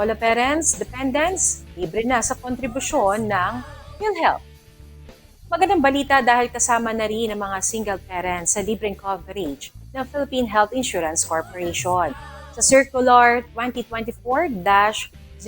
solo parents, dependents, libre na sa kontribusyon ng PhilHealth. Magandang balita dahil kasama na rin ang mga single parents sa libreng coverage ng Philippine Health Insurance Corporation. Sa Circular 2024-0020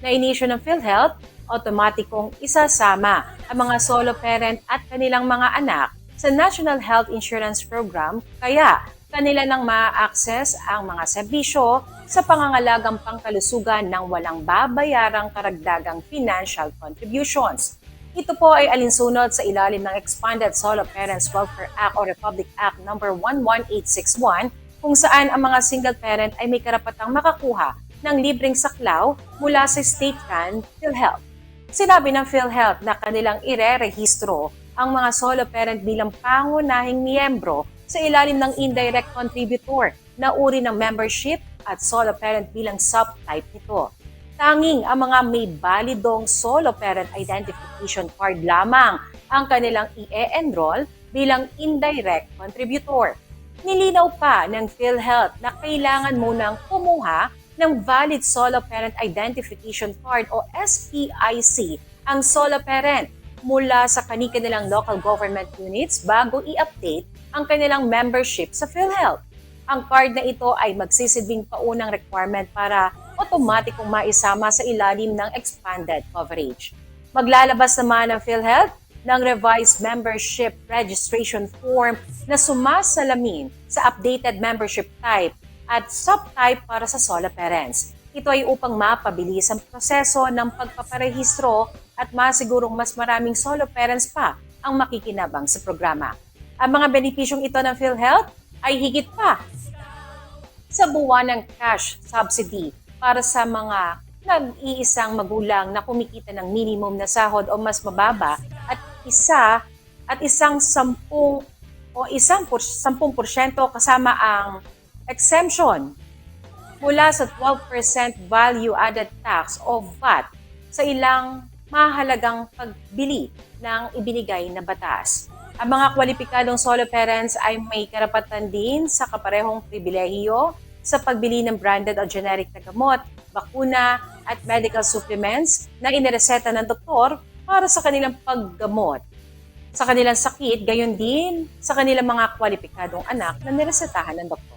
na inisyo ng PhilHealth, automatikong isasama ang mga solo parent at kanilang mga anak sa National Health Insurance Program kaya kanila nang ma-access ang mga serbisyo sa pangangalagang pangkalusugan ng walang babayarang karagdagang financial contributions. Ito po ay alinsunod sa ilalim ng Expanded Solo Parents Welfare Act o Republic Act No. 11861 kung saan ang mga single parent ay may karapatang makakuha ng libreng saklaw mula sa state-run PhilHealth. Sinabi ng PhilHealth na kanilang ire-rehistro ang mga solo parent bilang pangunahing miyembro sa ilalim ng indirect contributor na uri ng membership at solo parent bilang subtype nito. Tanging ang mga may balidong solo parent identification card lamang ang kanilang i-enroll bilang indirect contributor. Nilinaw pa ng PhilHealth na kailangan munang kumuha ng valid solo parent identification card o SPIC ang solo parent mula sa kanilang local government units bago i-update ang kanilang membership sa PhilHealth. Ang card na ito ay magsisilbing paunang requirement para otomatikong maisama sa ilalim ng expanded coverage. Maglalabas naman ang PhilHealth ng revised membership registration form na sumasalamin sa updated membership type at subtype para sa solo parents. Ito ay upang mapabilis ang proseso ng pagpaparehistro at masigurong mas maraming solo parents pa ang makikinabang sa programa. Ang mga benepisyong ito ng PhilHealth ay higit pa sa buwan ng cash subsidy para sa mga nag-iisang magulang na kumikita ng minimum na sahod o mas mababa at isa at isang sampung o isang sampung porsyento kasama ang exemption mula sa 12% value added tax o VAT sa ilang mahalagang pagbili ng ibinigay na batas. Ang mga kwalipikadong solo parents ay may karapatan din sa kaparehong pribilehiyo sa pagbili ng branded o generic na gamot, bakuna at medical supplements na inireseta ng doktor para sa kanilang paggamot sa kanilang sakit, gayon din sa kanilang mga kwalipikadong anak na niresetahan ng doktor.